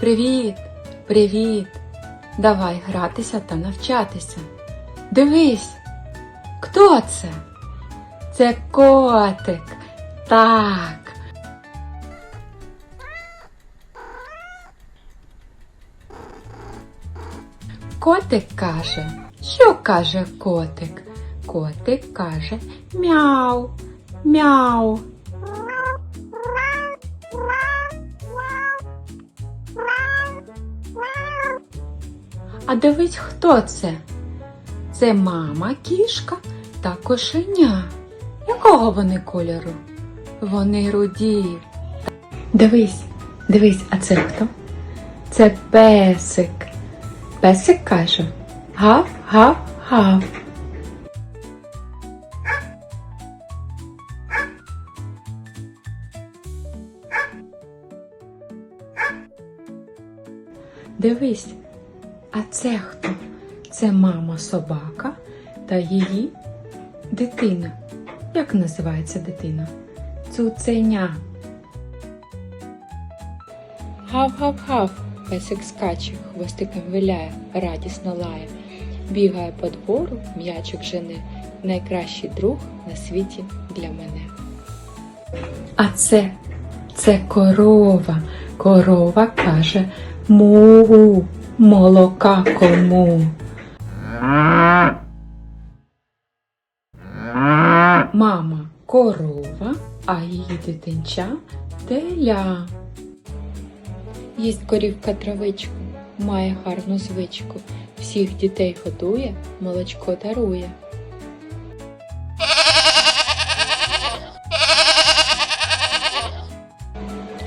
Привіт, привіт. Давай гратися та навчатися. Дивись, хто це? Це котик. Так. Котик каже, що каже котик? Котик каже мяу, мяу. А дивись, хто це? Це мама кішка та кошеня. Якого вони кольору? Вони руді. Дивись, дивись, а це хто? Це песик. Песик каже гав, гав, гав. Дивись, а це хто? Це мама собака та її дитина. Як називається дитина? Цуценя. Гав-гав-гав. Песик скаче, хвостиком виляє, радісно лає. Бігає по двору, м'ячик жене, найкращий друг на світі для мене. А це, це корова. Корова каже му, молока кому. Мама корова, а її дитинча теля. Їсть корівка травичку, має гарну звичку, всіх дітей годує, молочко дарує.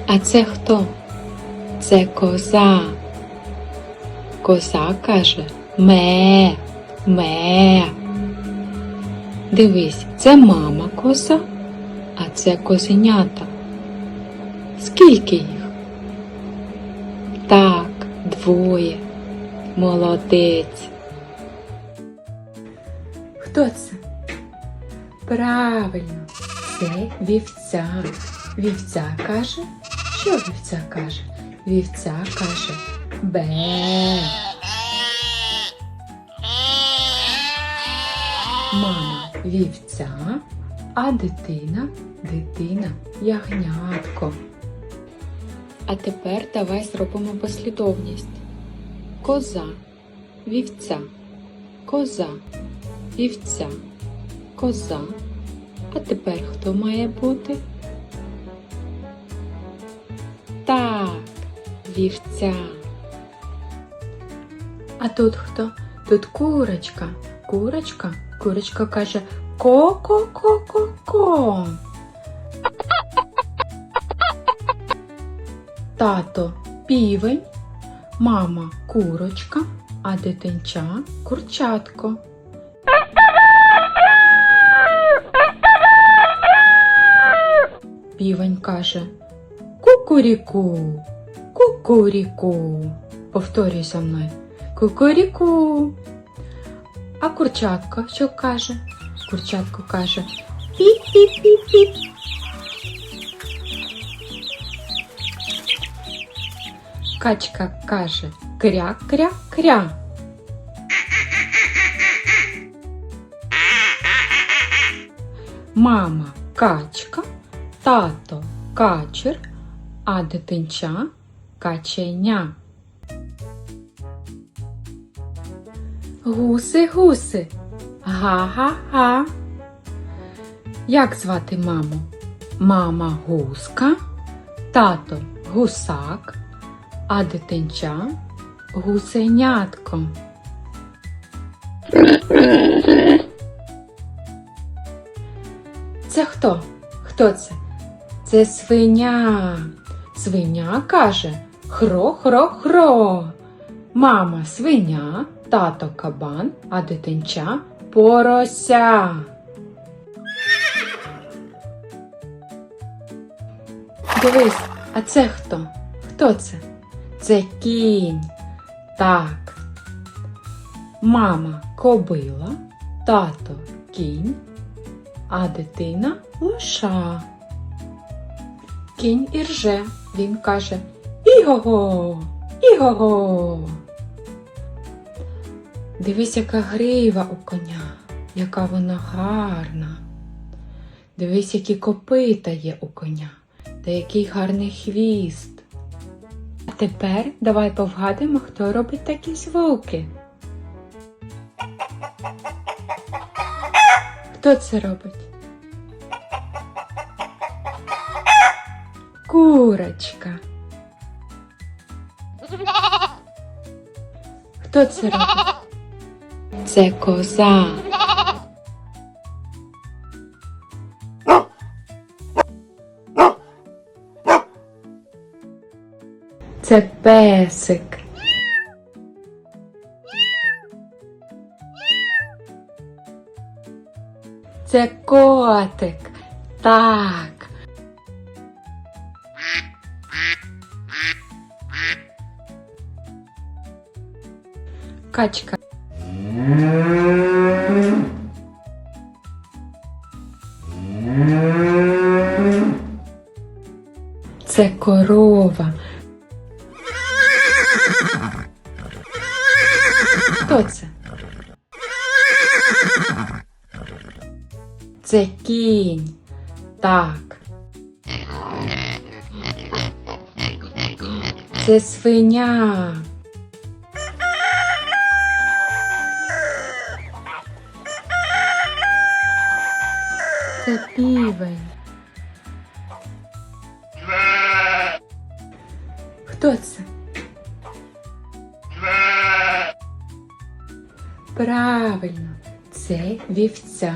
А це хто? Це коза. Коза каже ме, ме. Дивись, це мама коза, а це козенята. Скільки їх? Так, двоє. Молодець. Хто це? Правильно, це вівця. Вівця каже, що вівця каже? Вівця каже бе. Мама вівця, а дитина дитина ягнятко. А тепер давай зробимо послідовність. Коза, вівця, коза, вівця, коза. А тепер хто має бути? Так, вівця. А тут хто? Тут курочка. Курочка. Курочка каже ко-ко-ко-ко-ко. Тато півень, мама курочка, а дитинча курчатко. Півень каже Кукуріку, кукуріку. Повторюй за мною. Кукуріку. А курчатко що каже? Курчатко каже піп-піп-піп-піп. Качка каже кря-кря-кря. Мама качка, тато качер, а дитинча каченя. Гуси, гуси, га-га-га. Як звати маму? Мама гуска, тато гусак, а дитинча гусенятко. Це хто? Хто це? Це свиня. Свиня каже хро-хро-хро. Мама свиня, тато кабан, а дитинча порося. Дивись, а це хто? Хто це? Це кінь. Так. Мама кобила, тато кінь, а дитина лоша. Кінь ірже, він каже Іго-го, Іго! Дивись, яка грива у коня, яка вона гарна. Дивись, які копита є у коня, та який гарний хвіст. А тепер давай повгадаємо, хто робить такі звуки. Хто це робить? Курочка. Хто це робить? Це коза. Це песик. Це котик. Так. Качка. Це корова. Хто це? Це кінь. Так. Це свиня. Це півень. Хто це? Правильно, це вівця.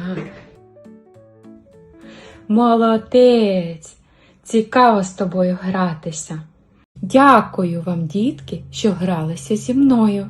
Молодець! Цікаво з тобою гратися. Дякую вам, дітки, що гралися зі мною.